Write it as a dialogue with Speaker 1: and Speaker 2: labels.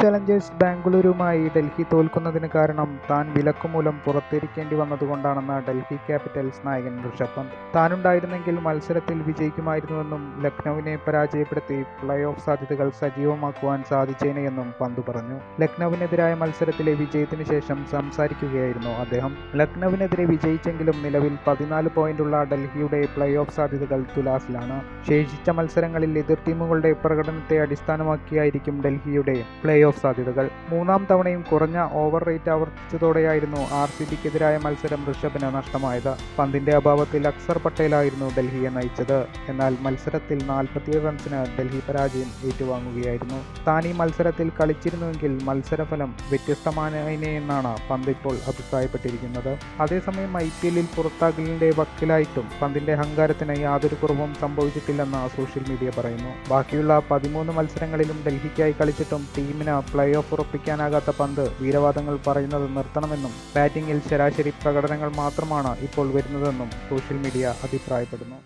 Speaker 1: Challengers ബാംഗ്ലൂരുമായി Delhi തോൽക്കുന്നതിന് കാരണം താൻ വിലക്കുമൂലം പുറത്തിരിക്കേണ്ടി വന്നതുകൊണ്ടാണെന്ന് Delhi Capitals നായകൻ ഋഷഭ് പന്ത്. താനുണ്ടായിരുന്നെങ്കിൽ മത്സരത്തിൽ വിജയിക്കുമായിരുന്നുവെന്നും ലക്നൌവിനെ പരാജയപ്പെടുത്തി പ്ലേ ഓഫ് സാധ്യതകൾ സജീവമാക്കുവാൻ സാധിച്ചേനെയെന്നും പന്ത് പറഞ്ഞു. ലക്നൌവിനെതിരായ മത്സരത്തിലെ വിജയത്തിന് ശേഷം സംസാരിക്കുകയായിരുന്നു അദ്ദേഹം. ലക്നൌവിനെതിരെ വിജയിച്ചെങ്കിലും നിലവിൽ പതിനാല് പോയിന്റുള്ള ഡൽഹിയുടെ പ്ലേ ഓഫ് സാധ്യതകൾ തുലാസിലാണ്. ശേഷിച്ച മത്സരങ്ങളിൽ എതിർ ടീമുകളുടെ പ്രകടനത്തെ അടിസ്ഥാനമാക്കിയായിരിക്കും ഡൽഹിയുടെ പ്ലേ ഓഫ് സാധ്യതകൾ. മൂന്നാം തവണയും കുറഞ്ഞ ഓവർ റേറ്റ് ആവർത്തിച്ചതോടെയായിരുന്നു ആർ സി ബിക്കെതിരായ മത്സരം ഋഷഭിന് നഷ്ടമായത്. പന്തിന്റെ അഭാവത്തിൽ അക്സർ പട്ടേലായിരുന്നു ഡൽഹിയെ നയിച്ചത്. എന്നാൽ മത്സരത്തിൽ നാൽപ്പത്തിയേഴ് റൺസിന് ഡൽഹി പരാജയം ഏറ്റുവാങ്ങുകയായിരുന്നു. താൻ ഈ മത്സരത്തിൽ കളിച്ചിരുന്നുവെങ്കിൽ മത്സരഫലം വ്യത്യസ്തമാനേനെന്നാണ് പന്ത് ഇപ്പോൾ അഭിപ്രായപ്പെട്ടിരിക്കുന്നത്. അതേസമയം ഐ പി എല്ലിൽ പുറത്താകലിന്റെ വക്കിലായിട്ടും പന്തിന്റെ അഹങ്കാരത്തിന് യാതൊരു കുറവും സംഭവിച്ചിട്ടില്ലെന്ന് സോഷ്യൽ മീഡിയ പറയുന്നു. ബാക്കിയുള്ള പതിമൂന്ന് മത്സരങ്ങളിലും ഡൽഹിക്കായി കളിച്ചിട്ടും പ്ലേ ഓഫ് ഉറപ്പിക്കാനാകാത്ത പന്ത് വീരവാദങ്ങൾ പറയുന്നത് നിർത്തണമെന്നും ബാറ്റിംഗിൽ ശരാശരി പ്രകടനങ്ങൾ മാത്രമാണ് ഇപ്പോൾ വരുന്നതെന്നും സോഷ്യൽ മീഡിയ അഭിപ്രായപ്പെടുന്നു.